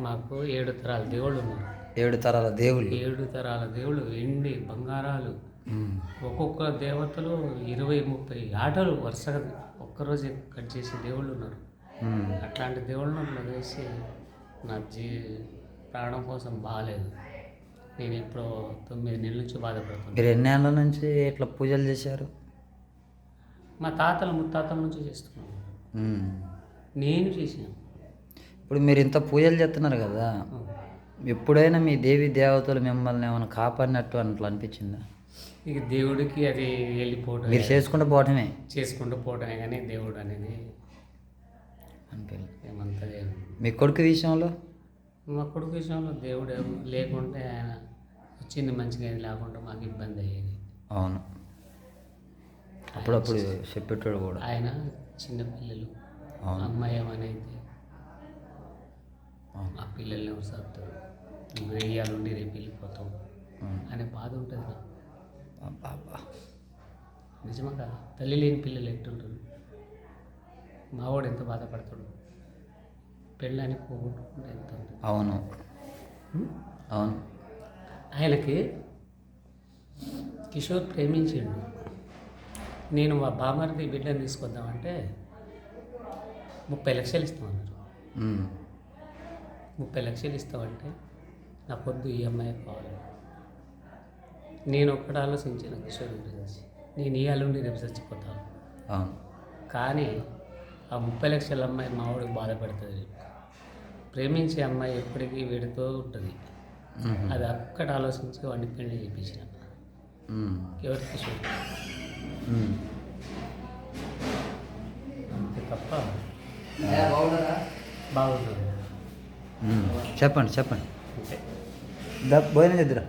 మాకు ఏడు తరాల దేవుళ్ళు ఉన్నారు. ఏడు తరాల దేవుళ్ళు. ఏడు తరాల దేవుళ్ళు వెండి బంగారాలు. ఒక్కొక్క దేవతలు ఇరవై ముప్పై ఆటలు వరుసగా ఒక్కరోజు కట్ చేసే దేవుళ్ళు ఉన్నారు. అట్లాంటి దేవుళ్ళను అట్లా వేసి నా జీ ప్రాణం కోసం బాగాలేదు. నేను ఎప్పుడో తొమ్మిది నెలల నుంచి బాధపడుతున్నాను మీరు ఎన్నేళ్ళ నుంచి ఇట్లా పూజలు చేశారు? మా తాతల ముత్తాతల నుంచి చేస్తున్నాను. నేను చేసాను ఇప్పుడు మీరు ఇంత పూజలు చేస్తున్నారు కదా ఎప్పుడైనా మీ దేవి దేవతలు మిమ్మల్ని ఏమైనా కాపాడినట్టు అట్లా అనిపించిందా? ఇక దేవుడికి అది వెళ్ళిపోవడం మీరు చేసుకుంటూ పోవటమే? చేసుకుంటూ పోవటమే కానీ దేవుడు అనేది ఏమంతా మీ కొడుకు విషయంలో? మా కొడుకు విషయంలో దేవుడు లేకుంటే ఆయన వచ్చింది మంచిగా లేకుండా మాకు ఇబ్బంది అయ్యేది. అవును. అప్పుడప్పుడు చెప్పేటోడు కూడా. ఆయన చిన్న పిల్లలు. అవును. అమ్మాయి ఏమనైతే అవును. పిల్లల్ని ఎవరు సాగుతారు వెయ్యాలుండి రేపు వెళ్ళిపోతాం అవును. అనే బాధ ఉంటుంది నాకు. నిజమా కదా? తల్లి లేని పిల్లలు ఎట్టుంటారు? మావాడు ఎంత బాధపడతాడు? పెళ్ళాన్ని పోగొట్టుకుంటే ఎంత అవును? అవును. ఆయనకి కిషోర్ ప్రేమించిండు. నేను మా బామర్ది బిడ్డను తీసుకొద్దామంటే ముప్పై లక్షలు ఇస్తామన్నారు. ముప్పై లక్షలు ఇస్తామంటే నా పొద్దు ఈఎంఐ కావాలి. నేను ఒక్కడ ఆలోచించిన కిషోర్ గురించి. నేను ఈ అల్లుండి రేపు చచ్చిపోతాను అవును. కానీ ఆ ముప్పై లక్షల అమ్మాయి మావాడికి బాధపడుతుంది. ప్రేమించే అమ్మాయి ఎప్పటికీ వీడితో ఉంటుంది. అది అక్కడ ఆలోచించి వాడిని పెళ్ళి చేయించిన. ఉమ్. ఎవరికి కిషోర్. అంతే తప్ప ఉమ్. చెప్పండి చెప్పండి. భోజనం చేద్దురా.